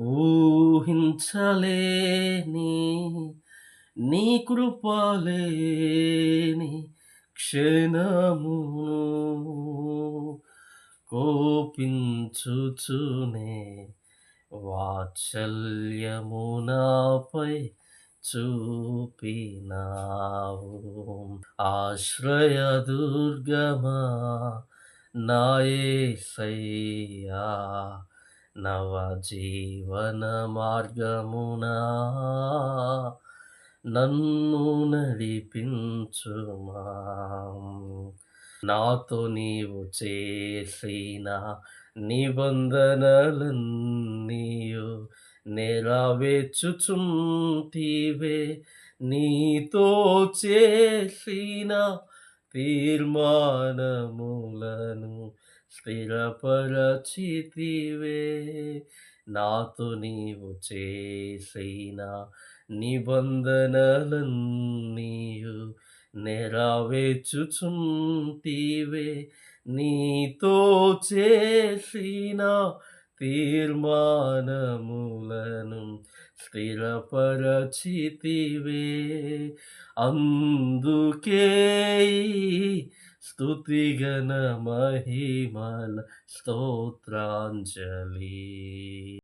ఊహించలేని నీ కృపలేని క్షణమును కోపించుచునే వాత్సల్యము నాపై చూపినావు. ఆశ్రయదుర్గమా నాయసయ్యా సయ్యా జీవన మార్గమునా. నన్ను నడిపించుమా. నాతో నీవు చేసిన నిబంధనలన్నీయు నెరవేర్చుచుంటివే. నీతో చేసిన తీర్మానములను స్థిరపరచితివే. నాతో నీవు చేసిన నిబంధనలన్నీయు నెరవేర్చుచుంటివే. నీతో చేసిన తీర్మానములను స్థిరపరచితివే. అందుకే స్తుతిగణ మహిమల స్తోత్రాంజలి